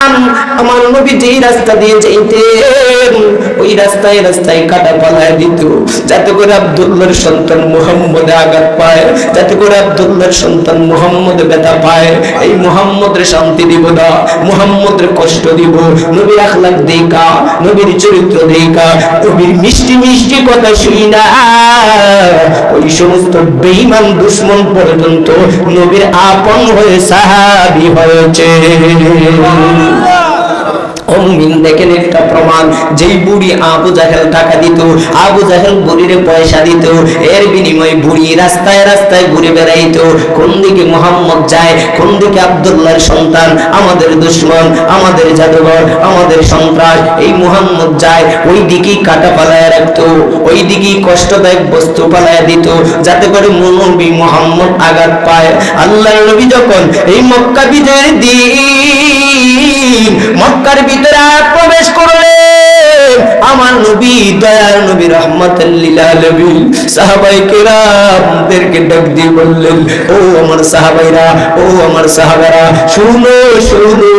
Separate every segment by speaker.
Speaker 1: আমার নবী যেই রাস্তা দিয়ে যাইতেন। ওই রাস্তায় রাস্তায় কাটা পালায় দিত। যাতে করে আব্দুল্লাহর সন্তান মুহাম্মদ আঘাত পায়। যাতে করে আব্দুল্লাহর সন্তান মুহাম্মদ ব্যথা পায়। এই মুহাম্মদের শান্তি দিব না। মুহাম্মদের কষ্ট দিব। নবীর আখলাক দেখা, নবীর চরিত্র দেখা। নবীর মিষ্টি মিষ্টি কথা শুই না। ওই সমস্ত বেঈমান দুশ্মন পর্যন্ত নবীর আপন হয়ে সাহাবি হয়েছে। অমিন দেখেন একটা প্রমাণ। যেই বুড়ি আবু জাহেল টাকা দিত, আবু জাহেল বুড়ির পয়সা দিত, এর বিনিময়ে বুড়ি রাস্তায় রাস্তায় ঘুরে বেড়াইতো। কোন দিকে মোহাম্মদ যায়, কোন দিকে আব্দুল্লাহর সন্তান? আমাদের দুশ্মন, আমাদের জাদুঘর, আমাদের সন্ত্রাস। এই মোহাম্মদ যায়, ওই দিকেই কাটা পালায় রাখতো, ওই দিকেই কষ্টদায়ক বস্তু পালায় দিত, যাতে করে নবী মোহাম্মদ আঘাত পায়। আল্লাহ নবী যখন এই মক্কা বিজয়ের দিন মক্কার ভিতরে প্রবেশ করলেন আমার নবী দয়ার নবী সাহাবাই কেরামদেরকে ডাক দিয়ে বললেন, ও আমার সাহাবাইরা, ও আমার সাহাবারা, শুনো শুনো,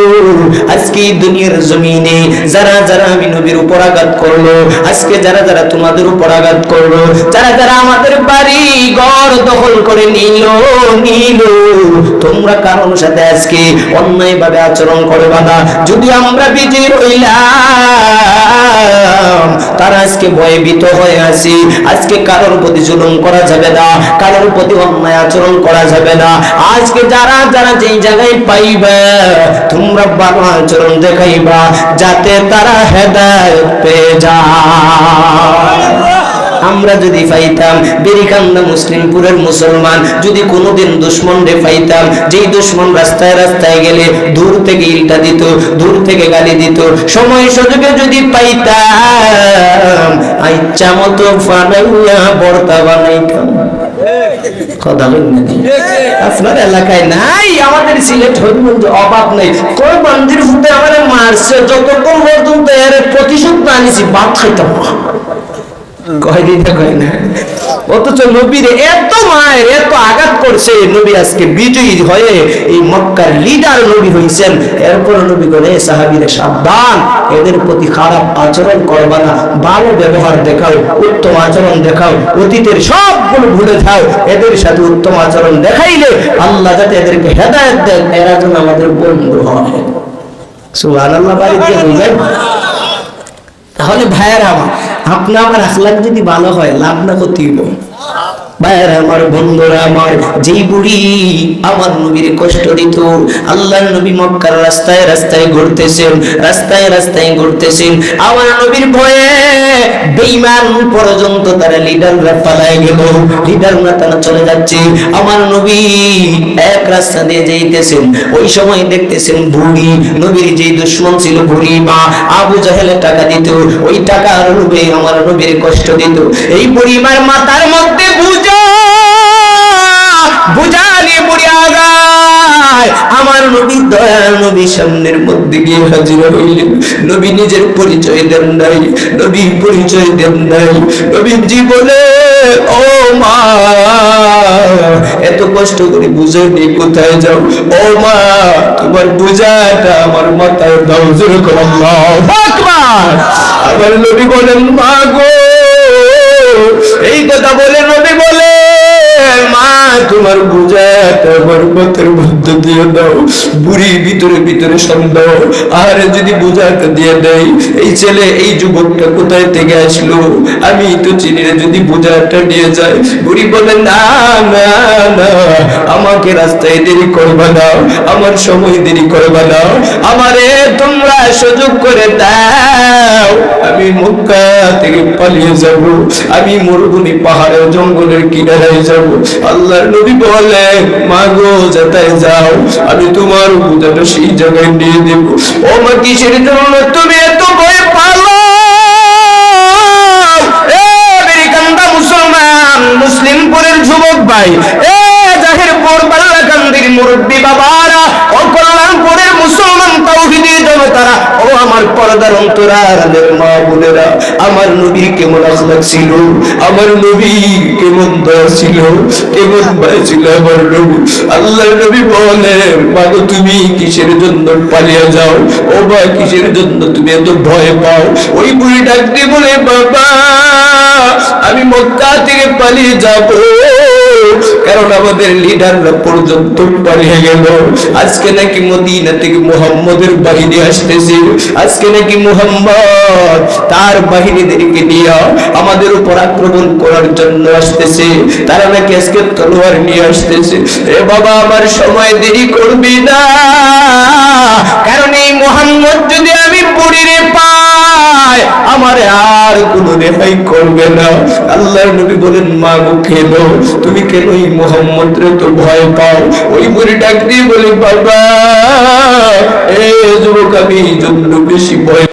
Speaker 1: আজকে দুনিয়ার জমিনে যারা যারা আমি নবীর উপর আঘাত করল, আজকে যারা যারা তোমাদের উপর আঘাত করল, যারা যারা আমাদের বাড়ি ঘর দখল করে নিল নিল, তোমরা কারোর সাথে আজকে অন্যায় ভাবে আচরণ করবা না। যদি আমরা বিজয়ী রইলাম তারা আজকে ভয়ভীত হয়ে আছি। আজকে কারোর প্রতি জুলুম করা যাবে না, কারোর প্রতি অন্যায় আচরণ করা যাবে না। আজকে যারা যারা যেই জায়গায় পাইবে, তোমরা ভালো আচরণ দেখাইবা, যাতে তারা হেদায়ত পেয়ে যায়। আমরা যদি পাইতাম, বেরিকান্দা মুসলিমপুরের মুসলমান, যদি কোনোদিন দুশ্মন রে পাইতাম, যেই দুশ্মন রাস্তায় রাস্তায় গেলে দূর থেকে ইলটা দিত, দূর থেকে গালি দিত, সময় সুযোগে যদি পাইতাম ইচ্ছা মতো ফানাইয়া বর্তা বানাইতাম। আপনার এলাকায় নাই, আমাদের সিলেট হরিমন্দ অভাব নেই। কোন মন্দির ফুটে আমার মারছে? যতক্ষণ পর্যন্ত এর প্রতিশোধ না নিছি ভাত খাইতাম ভালো ব্যবহার দেখাও, উত্তম আচরণ দেখাও, অতীতের সবগুলো ভুলে যাও। এদের সাথে উত্তম আচরণ দেখাইলে আল্লাহ যাতে এদেরকে হেদায়েত দেন, এরা যেন আমাদের বন্ধু হয়। সুবহানাল্লাহ, বাড়িতে তাহলে ভাইয়ের আমার আপনার আখলাক যদি ভালো হয় লাভ না ক্ষতি হইল। ভাইয়ের, আমার বন্ধুরা, আমার যেই বুড়ি, আমার নবীর কষ্ট দিত। আল্লাহ নবী মক্কার রাস্তায় রাস্তায় ঘুরতেছেন, রাস্তায় রাস্তায় ঘুরতেছেন। আমার নবীর ভয়ে বেঈমান পর্যন্ত তারা লিডাররা পালায় গেল। লিডার না তারা চলে যাচ্ছে। আমার নবী এক রাস্তা দিয়ে যাইতেছেন। ওই সময় দেখতেছেন বুড়ি, নবীর যে দুশ্মন ছিল বুড়ি মা আবু জাহেলে টাকা দিত। ওই টাকার রূপে আমার নবীর কষ্ট দিত। এই বুড়িমার মাথার মধ্যে বুঝা নিয়ে আগায় আমার নবী দয়ার নবী সামনের মধ্যে গিয়ে হাজির হইলেন নবী নিজের পরিচয় দেন নাই নবী পরিচয় দেন নাই নবী জীবনে ও মা এত কষ্ট করে বুঝে নিয়ে কোথায় যাও? ও মা তোমার বুঝাটা আমার মাথায় দাও যেরকম আমার নবী বলেন মা গো এই কথা বলে নবী তোমার বুঝাটা আমার মাথার মধ্যে দিয়ে দাও বুড়ি ভিতরে ভিতরে সন্দেহ। আর যদি বুঝাটা দিয়ে দেয়, এই ছেলে, এই যুবকটা কোথায় থেকে আসলো? আমি তো চিনি যদি বুঝাটা দিয়ে যায়। বুড়ি বলে, না না না আমাকে রাস্তায় দেরি করবে না, আমার সময় দেরি করবে না, আমারে তোমরা সুযোগ করে দাও। আমি মক্কা থেকে পালিয়ে যাব, আমি মরুভূমি পাহাড়ে জঙ্গলের কিনারায় যাব। আল্লাহর নবী বলে, মাগো যেতায় যাও, আমি তোমার পূজাটা সেই জায়গায় নিয়ে দেব। ও মা, কিসের জন্য তুমি এত ভয় পালো? মুসলমান, মুসলিমপুরের যুবক ভাই, এ তুমি কিসের জন্য পালিয়ে যাও? ও বা কিসের জন্য তুমি এত ভয় পাও? ওই বুড়ি ডাক দিয়ে বলে, বাবা, আমি মক্কা থেকে পালিয়ে যাব। কারণ আমাদের লিডাররা পর্যন্ত পালিয়ে গেল। আজকে নাকি মদিনা থেকে মুহাম্মদের বাহিনী আসতেছে। আজকে নাকি মুহাম্মদ তার বাহিনীদেরকে নিয়ে আমাদের উপর আক্রমণ করার জন্য আসতেছে। তারা নাকি আজকে তলোয়ার নিয়ে আসতেছে। রে বাবা, আমার সময় দেরি করবি না। কারণ এই মোহাম্মদ যদি আমি বুড়িরে পাই আমার আর কোনো রেহাই করবে না। আল্লাহর নবী বলেন মা গো কেন তুমি কেন এই মোহাম্মদ রে তো ভয় পাও? ওই বুড়ি ডাক দিয়ে বলে, বাবা, এ যুবক আমি এই জন্য বেশি ভয়